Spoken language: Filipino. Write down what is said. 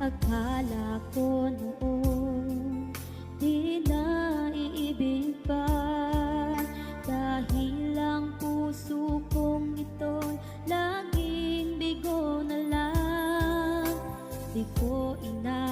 Akala ko noon Di naiibig pa. Dahil ang puso kong ito'y Laging bigo na lang. Di ko ina